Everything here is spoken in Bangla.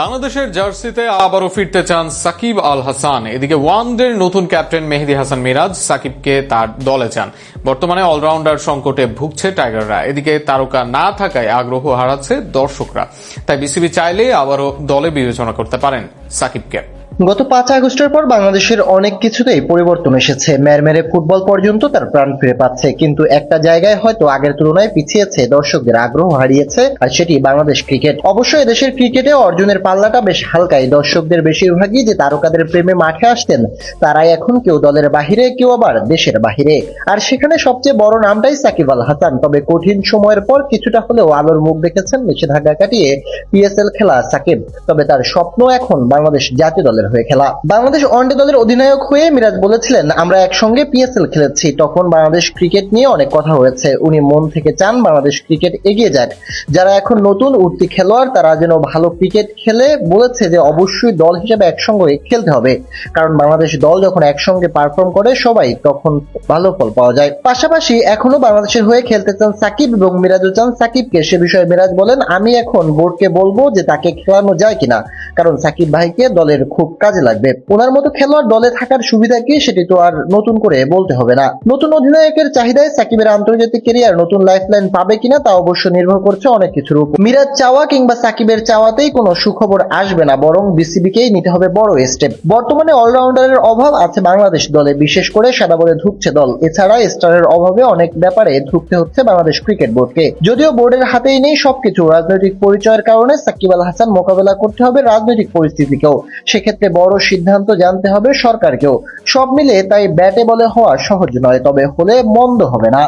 বাংলাদেশের জার্সিতে আবারও ফিরতে চান সাকিব আল হাসান এদিকে ওয়ানডের নতুন ক্যাপ্টেন মেহেদি হাসান মিরাজ সাকিবকে তার দলে চান। বর্তমানে অলরাউন্ডার সংকটে ভুগছে টাইগাররা। এদিকে তারকা না থাকায় আগ্রহ হারাচ্ছে দর্শকরা। তাই বিসিবি চাইলে আবারও দলে বিবেচনা করতে পারেন সাকিবকে। গত পাঁচ আগস্টের পর বাংলাদেশের অনেক কিছুতেই পরিবর্তন এসেছে। মেরমেরে ফুটবল পর্যন্ত তার প্রাণ ফিরে পাচ্ছে, কিন্তু একটা জায়গায় হয়তো আগের তুলনায় পিছিয়েছে, দর্শকদের আগ্রহ হারিয়েছে, আর সেটি বাংলাদেশ ক্রিকেট। অবশ্যই দেশের ক্রিকেটে অর্জুনের পাল্লাটা বেশ হালকাই। দর্শকদের বেশিরভাগই যে তারকাদের প্রেমে মাঠে আসতেন, তারাই এখন কেউ দলের বাহিরে, কেউ আবার দেশের বাহিরে। আর সেখানে সবচেয়ে বড় নামটাই সাকিব আল হাসান। তবে কঠিন সময়ের পর কিছুটা হলেও আলোর মুখ দেখেছেন, নিষেধাজ্ঞা কাটিয়ে পিএসএল খেলা সাকিব। তবে তার স্বপ্ন এখন বাংলাদেশ জাতীয় দলের হয়ে খেলা। বাংলাদেশ ওয়ানডে দলের অধিনায়ক হয়ে মিরাজ বলেছিলেন, আমরা একসঙ্গে পিএসএল খেলেছি। তখন বাংলাদেশ ক্রিকেট নিয়ে অনেক কথা হয়েছে। উনি মন থেকে চান বাংলাদেশ ক্রিকেট এগিয়ে যাক। যারা এখন নতুন উঠতি খেলোয়াড়, তারা যেন ভালো ক্রিকেট খেলে। বলেছে যে, অবশ্যই দল হিসেবে একসঙ্গে খেলতে হবে। কারণ বাংলাদেশ দল যখন একসঙ্গে পারফর্ম করে, সবাই তখন ভালো ফল পাওয়া যায়। পাশাপাশি এখনও বাংলাদেশের হয়ে খেলতে চান সাকিব এবং মিরাজও চান সাকিবকে। সে বিষয়ে মিরাজ বলেন, আমি এখন বোর্ডকে বলব যে, তাকে খেলানো যায় কিনা। কারণ সাকিব ভাইকে দলের খুব কাজে লাগবে। ওনার মতো খেলোয়াড় দলে থাকার সুবিধা কি সেটি তো আর নতুন করে বলতে হবে না। নতুন অধিনায়কের চাহিদায় সাকিবের আন্তর্জাতিক ক্যারিয়ার নতুন লাইফলাইন পাবে কিনা তা অবশ্য নির্ভর করছে অনেক কিছুর উপর। মিরাজ চাওয়া কিংবা সাকিবের চাওয়াতেই কোনো সুখবর আসবে না, বরং বিসিবিকেই নিতে হবে বড় স্টেপ বর্তমানে অলরাউন্ডারের অভাব আছে বাংলাদেশ দলে, বিশেষ করে সাদা বলে ধুকছে দল। এছাড়া স্টারের অভাবে অনেক ব্যাপারে ধুকতে হচ্ছে বাংলাদেশ ক্রিকেট বোর্ডকে যদিও বোর্ডের হাতেই নেই সবকিছু, রাজনৈতিক পরিচয়ের কারণে সাকিব আল হাসান মোকাবেলা করতে হবে রাজনৈতিক পরিস্থিতিকেও। সেক্ষেত্রে বড় সিদ্ধান্ত জানতে হবে সরকারকেও। সব মিলে তাই ব্যাটে বলে হওয়া সহজ নয়, তবে হলে মন্দ হবে না।